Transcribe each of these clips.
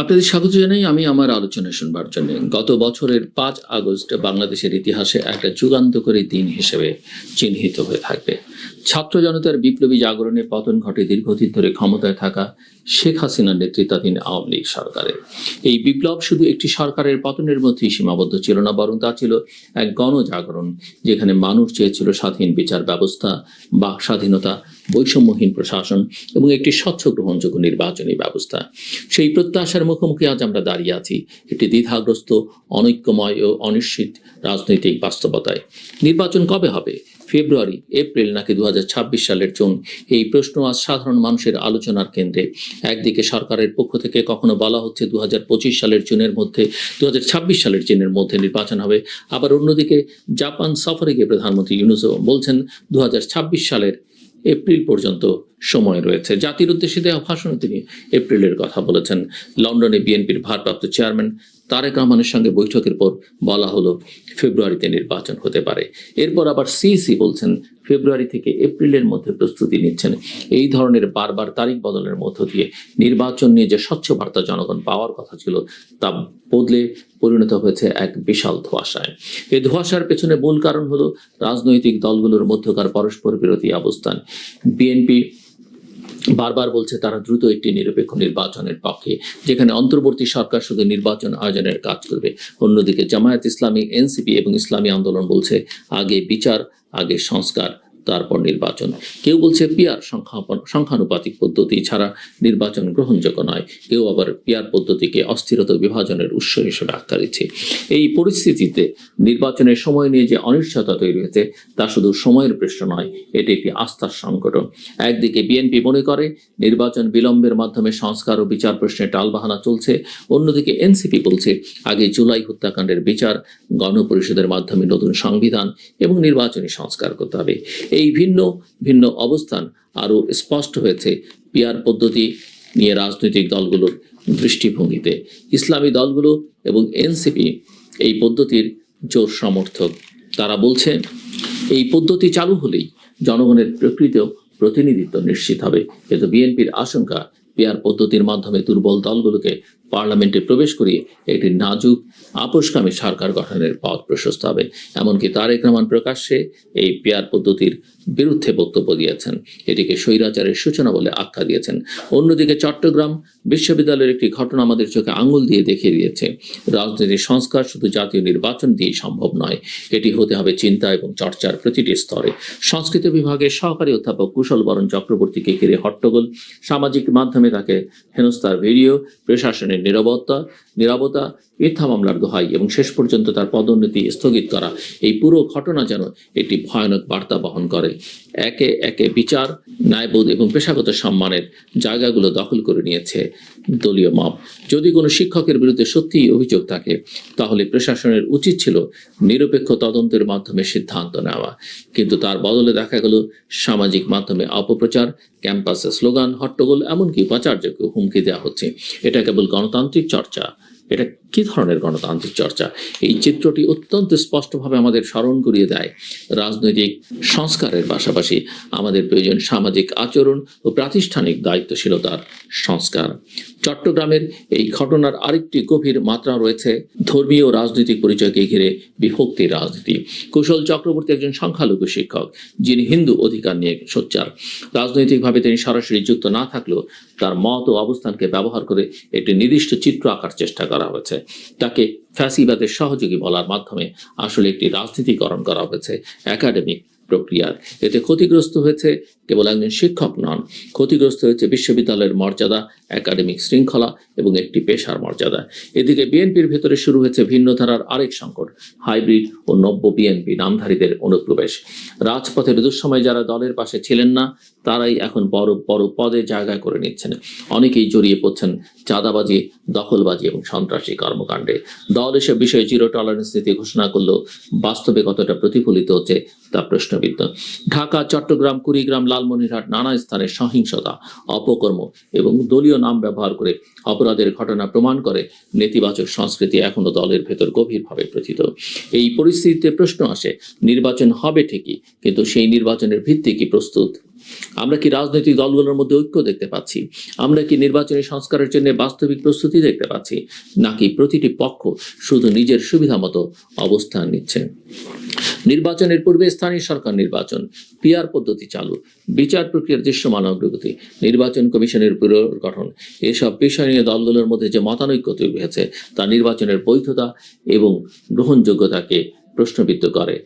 আপনাদের স্বাগত জানাই। আমি আমার আলোচনা শুনবার জন্য। গত বছরের পাঁচ আগস্ট বাংলাদেশের ইতিহাসে একটা যুগান্তকারী দিন হিসেবে চিহ্নিত হয়ে থাকবে। ছাত্র জনতার বিপ্লবী জাগরণে পতন ঘটে দীর্ঘদিন ধরে ক্ষমতায় থাকা শেখ হাসিনার নেতৃত্বাধীন আওয়ামী লীগ সরকারের এই বিপ্লব শুধু একটি সরকারের পতনের মধ্যেই সীমাবদ্ধ ছিল না, বরং তা ছিল এক গণজাগরণ, যেখানে মানুষ চেয়েছিল স্বাধীন বিচার ব্যবস্থা বাক স্বাধীনতা বৈষম্যহীন প্রশাসন এবং একটি স্বচ্ছ গ্রহণযোগ্য নির্বাচনী ব্যবস্থা। সেই প্রত্যাশার মুখোমুখি আজ আমরা দাঁড়িয়ে আছি একটি দ্বিধাগ্রস্ত, অনৈক্যময় ও অনিশ্চিত রাজনৈতিক বাস্তবতায়। নির্বাচন কবে হবে? ফেব্রুয়ারি, এপ্রিল নাকি দুহাজার ছাব্বিশ সালের জুন? এই প্রশ্ন আজ সাধারণ মানুষের আলোচনার কেন্দ্রে। একদিকে সরকারের পক্ষ থেকে কখনো বলা হচ্ছে দু হাজার পঁচিশ সালের জুনের মধ্যে দু হাজার ছাব্বিশ সালের জুনের মধ্যে নির্বাচন হবে। আবার অন্যদিকে জাপান সফরে গিয়ে প্রধানমন্ত্রী ইউনুসও বলছেন দু হাজার ছাব্বিশ সালের এপ্রিল পর্যন্ত সময় রয়েছে। জাতির উদ্দেশ্যে দেওয়া ভাষণে তিনি এপ্রিলের কথা বলেছেন। লন্ডনে বিএনপির ভারপ্রাপ্ত চেয়ারম্যান তারেক রহমানের সঙ্গে বৈঠকের পর বলা হলো ফেব্রুয়ারিতে নির্বাচন হতে পারে। এরপর আবার সিইসি বলছেন ফেব্রুয়ারি থেকে এপ্রিলের মধ্যে প্রস্তুতি নিচ্ছেন। এই ধরনের বারবার তারিখ বদলের মধ্য দিয়ে নির্বাচন নিয়ে যে স্বচ্ছ বার্তা জনগণ পাওয়ার কথা ছিল, তা বদলে পরিণত হয়েছে এক বিশাল ধোঁয়াশায়। এই ধোঁয়াশার পেছনে মূল কারণ হলো রাজনৈতিক দলগুলোর মধ্যকার পরস্পর বিরোধী অবস্থান। বিএনপি বারবার বলছে তারা দ্রুত একটি নিরপেক্ষ নির্বাচনের পক্ষে, যেখানে অন্তর্বর্তী সরকার শুধু নির্বাচন আয়োজনের কাজ করবে। অন্যদিকে জামায়াত ইসলামী, এনসিপি এবং ইসলামী আন্দোলন বলছে, আগে বিচার, আগে সংস্কার। তারপর নির্বাচন। কেউ বলছে পিয়ার সংখ্যা- সংখ্যানুপাতিক পদ্ধতি ছাড়া নির্বাচন গ্রহণযোগ্য নয়। কেউ আবার পিয়ার পদ্ধতিকে অস্থিরতা বিভাজনের উৎস হিসেবে আখ্যা দিচ্ছে। এই পরিস্থিতিতে নির্বাচনের সময় নিয়ে যে অনিশ্চয়তা তৈরি হয়েছে, তা শুধু সময়ের প্রশ্ন নয়, এটি একটি আস্থার সংকট একদিকে বিএনপি মনে করে নির্বাচন বিলম্বের মাধ্যমে সংস্কার ও বিচার প্রশ্নে টালবাহানা চলছে, অন্যদিকে এনসিপি বলছে, আগে জুলাই হত্যাকাণ্ডের বিচার গণপরিষদের মাধ্যমে নতুন সংবিধান এবং নির্বাচনী সংস্কার করতে হবে। এই ভিন্ন ভিন্ন অবস্থান আরও স্পষ্ট হয়েছে পিয়ার পদ্ধতি নিয়ে রাজনৈতিক দলগুলোর দৃষ্টিভঙ্গিতে। ইসলামী দলগুলো এবং এনসিপি এই পদ্ধতির জোর সমর্থক। তারা বলছে এই পদ্ধতি চালু হলেই জনগণের প্রকৃত প্রতিনিধিত্ব নিশ্চিত হবে। কিন্তু বিএনপির আশঙ্কা পিয়ার পদ্ধতির মাধ্যমে দুর্বল দলগুলোকে পার্লামেন্টে প্রবেশ করিয়ে একটি নাজুক আপোষকামী সরকার গঠনের পথ প্রশস্ত হবে। এমনকি তারেক রহমান প্রকাশ্যে এই পিয়ার পদ্ধতির বিরুদ্ধে বক্তব্য দিয়েছেন। এটিকে স্বৈরাচারের সূচনা বলে আখ্যা দিয়েছেন। অন্যদিকে চট্টগ্রাম বিশ্ববিদ্যালয়ের একটি ঘটনা আমাদের চোখে আঙুল দিয়ে দেখিয়ে দিয়েছে। রাজনীতির সংস্কার শুধু জাতীয় নির্বাচন দিয়ে সম্ভব নয়। এটি হতে হবে চিন্তা এবং চর্চার প্রতিটি স্তরে। সংস্কৃত বিভাগের সহকারী অধ্যাপক কুশল বরণ চক্রবর্তীকে ঘিরে হট্টগোল। সামাজিক মাধ্যমে তাকে হেনস্থার ভিডিও, প্রশাসনের নিরবতা নিরাপত্তা মিথ্যা মামলার দোহাই এবং শেষ পর্যন্ত তার পদোন্নতি স্থগিত করা। এই পুরো ঘটনা যেন একটি ভয়ানক বার্তা বহন করে। একে একে বিচার, ন্যায়বোধ এবং পেশাগত সম্মানের জায়গাগুলো দখল করে নিয়েছে দলীয় মব। যদি কোনো শিক্ষকের বিরুদ্ধে সত্যিই অভিযোগ থাকে, তাহলে প্রশাসনের উচিত ছিল নিরপেক্ষ তদন্তের মাধ্যমে সিদ্ধান্ত নেওয়া। কিন্তু তার বদলে দেখা গেল সামাজিক মাধ্যমে অপপ্রচার, ক্যাম্পাসে স্লোগান, হট্টগোল, এমনকি উপাচার্যকে হুমকি দেওয়া হচ্ছে। এটা কেবল গণতান্ত্রিক চর্চা। এটা কি ধরনের গণতান্ত্রিক চর্চা? এই চিত্রটি অত্যন্ত স্পষ্টভাবে আমাদের স্মরণ করিয়ে দেয়। রাজনৈতিক সংস্কারের পাশাপাশি আমাদের প্রয়োজন সামাজিক আচরণ ও প্রাতিষ্ঠানিক দায়িত্বশীলতার সংস্কার। চট্টগ্রামের এই ঘটনার আরেকটি গভীর মাত্রা রয়েছে ধর্মীয় ও রাজনৈতিক পরিচয়কে ঘিরে বিভক্তির রাজনীতি। কুশল চক্রবর্তী একজন সংখ্যালঘু শিক্ষক, যিনি হিন্দু অধিকার নিয়ে সোচ্চার। রাজনৈতিকভাবে তিনি সরাসরি যুক্ত না থাকলেও তার মত ও অবস্থানকে ব্যবহার করে একটি নির্দিষ্ট চিত্র আঁকার চেষ্টা করা হয়েছে। তাকে ফ্যাসিবাদের সহযোগী বলার মাধ্যমে আসলে একটি রাজনীতিকরণ করা হয়েছে। একাডেমিক প্রক্রিয়ার। এতে ক্ষতিগ্রস্ত হয়েছে কেবল একজন শিক্ষক নন, ক্ষতিগ্রস্ত হয়েছে বিশ্ববিদ্যালয়ের মর্যাদা, একাডেমিক শৃঙ্খলা এবং একটি পেশার মর্যাদা। এদিকে বিএনপির ভেতরে শুরু হয়েছে ভিন্ন ধারার আরেক সংকট, হাইব্রিড ও নব্য বিএনপি নামধারীদের অনুপ্রবেশ। রাজপথের দুঃসময় যারা দলের পাশে ছিলেন না, তারাই এখন বড় বড় পদে জায়গা করে নিচ্ছেন। অনেকেই জড়িয়ে পড়ছেন চাঁদাবাজি, দখলবাজি এবং সন্ত্রাসী কর্মকাণ্ডে। দল এসব বিষয়ে জিরো টলারেন্স নীতি ঘোষণা করলেও বাস্তবে কতটা প্রতিফলিত হচ্ছে তা প্রশ্নবিদ্ধ ঢাকা, চট্টগ্রাম, কুড়িগ্রাম, লালমনিরহাট নানা স্থানে সহিংসতা, অপকর্ম এবং দলীয় নাম ব্যবহার করে অপরাধের ঘটনা প্রমাণ করে নেতিবাচক সংস্কৃতি এখনও দলের ভেতর গভীরভাবে প্রথিত। এই পরিস্থিতিতে প্রশ্ন আসে, নির্বাচন হবে ঠিকই, কিন্তু সেই নির্বাচনের ভিত্তি কি প্রস্তুত? আমরা কি রাজনৈতিক দলগুলোর মধ্যে ঐক্য দেখতে পাচ্ছি? আমরা কি নির্বাচনী সংস্কারের জন্য বাস্তবিক প্রস্তুতি দেখতে পাচ্ছি? নাকি প্রতিটি পক্ষ শুধু নিজের সুবিধা মতো অবস্থান নিচ্ছে? নির্বাচনের পূর্বে স্থানীয় সরকার নির্বাচন পিআর পদ্ধতি চালু, বিচার প্রক্রিয়ার দৃশ্যমান অগ্রগতি, নির্বাচন কমিশনের পুনর্গঠন, এসব বিষয় নিয়ে দলগুলোর মধ্যে যে মতানৈক্য তৈরি হয়েছে, তা নির্বাচনের বৈধতা এবং গ্রহণযোগ্যতাকে প্রশ্নবিদ্ধ করে।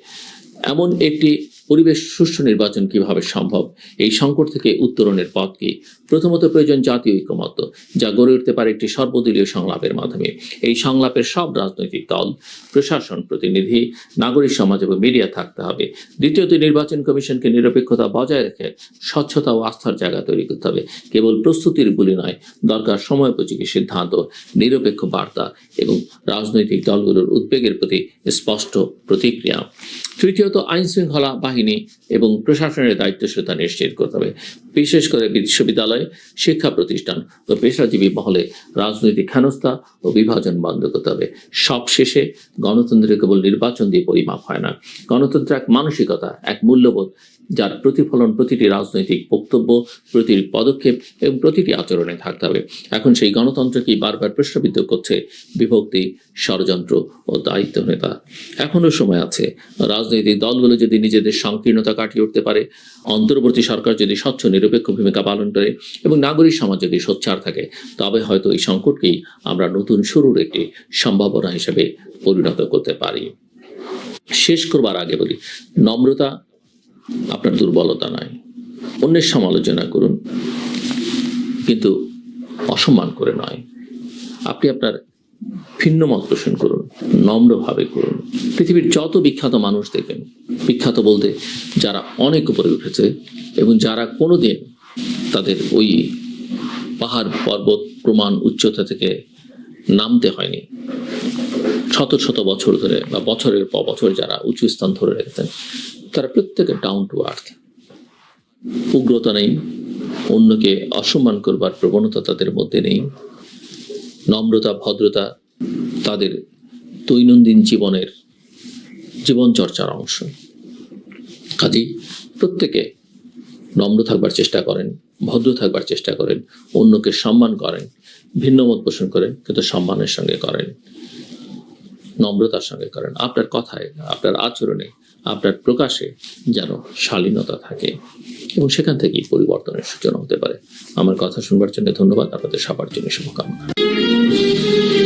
এমন একটি পরিবেশ সুষ্ঠু নির্বাচন কীভাবে সম্ভব? এই সংকট থেকে উত্তরণের পথ কি প্রথমত প্রয়োজন জাতীয় ঐক্যমত্য, যা গড়ে উঠতে পারে একটি সর্বদলীয় সংলাপের মাধ্যমে। এই সংলাপের সব রাজনৈতিক দল, প্রশাসন, প্রতিনিধি, নাগরিক সমাজ এবং মিডিয়া থাকতে হবে। দ্বিতীয়ত, নির্বাচন কমিশনকে নিরপেক্ষতা বজায় রেখে স্বচ্ছতা ও আস্থার জায়গা তৈরি করতে হবে। কেবল প্রস্তুতির গুলি নয়, দরকার সময়োপযোগী সিদ্ধান্ত, নিরপেক্ষ বার্তা এবং রাজনৈতিক দলগুলোর উদ্বেগের প্রতি স্পষ্ট প্রতিক্রিয়া। তৃতীয়ত আইন শৃঙ্খলা বাহিনী এবং প্রশাসনের দায়িত্বশীলতা নিশ্চিত করতে হবে। বিশেষ করে বিশ্ববিদ্যালয়, শিক্ষা প্রতিষ্ঠান ও পেশাজীবী মহলে রাজনৈতিক হেনস্থা ও বিভাজন বন্ধ করতে হবে। সবশেষে গণতন্ত্রের কেবল নির্বাচন দিয়ে পরিমাপ হয় না। গণতন্ত্র এক মানসিকতা, এক মূল্যবোধ, যার প্রতিফলন প্রতিটি রাজনৈতিক বক্তব্য, প্রতিটি পদক্ষেপ এবং প্রতিটি আচরণে থাকতে হবে। এখন সেই গণতন্ত্রকেই বারবার প্রশ্নবিদ্ধ করছে বিভক্তি, ষড়যন্ত্র ও দায়িত্ব নেতা এখনও সময় আছে। রাজনৈতিক দলগুলো যদি নিজেদের সংকীর্ণতা কাটিয়ে উঠতে পারে। অন্তর্বর্তী সরকার যদি স্বচ্ছ, নিরপেক্ষ ভূমিকা পালন করে এবং নাগরিক সমাজ যদি সোচ্চার থাকে, তবে হয়তো এই সংকটকেই আমরা নতুন শুরুর একটি সম্ভাবনা হিসেবে পরিণত করতে পারি। শেষ করবার আগে বলি, নম্রতা আপনার দুর্বলতা নয়। অন্যের সমালোচনা করুন, কিন্তু অসম্মান করে নয়। আপনি আপনার ভিন্ন মত পোষণ করুন, নম্রভাবে করুন। পৃথিবীর যত বিখ্যাত মানুষ দেখবেন, বিখ্যাত বলতে যারা অনেক উপরে উঠেছে এবং যারা কোনোদিন তাদের ওই পাহাড় পর্বত প্রমাণ উচ্চতা থেকে নামতে হয়নি। শত শত বছর ধরে বা বছরের পর বছর যারা উঁচু স্থান ধরে রেখেছেন, তারা প্রত্যেকে ডাউন টু আর্থ উগ্রতা নেই, অন্যকে অসম্মান করবার প্রবণতা তাদের মধ্যে নেই। নম্রতা, ভদ্রতা তাদের দৈনন্দিন জীবনের জীবন চর্চার অংশ। কাজেই প্রত্যেকে নম্র থাকবার চেষ্টা করেন, ভদ্র থাকবার চেষ্টা করেন, অন্যকে সম্মান করেন, ভিন্ন মত পোষণ করেন, কিন্তু সম্মানের সঙ্গে করেন, নম্রতার সঙ্গে করেন। আপনার কথায়, আপনার আচরণে, আপনার প্রকাশে যেন শালীনতা থাকে এবং সেখান থেকেই পরিবর্তনের সূচনা হতে পারে। আমার কথা শুনবার জন্য ধন্যবাদ। আপনাদের সবার জন্য শুভকামনা। Deus.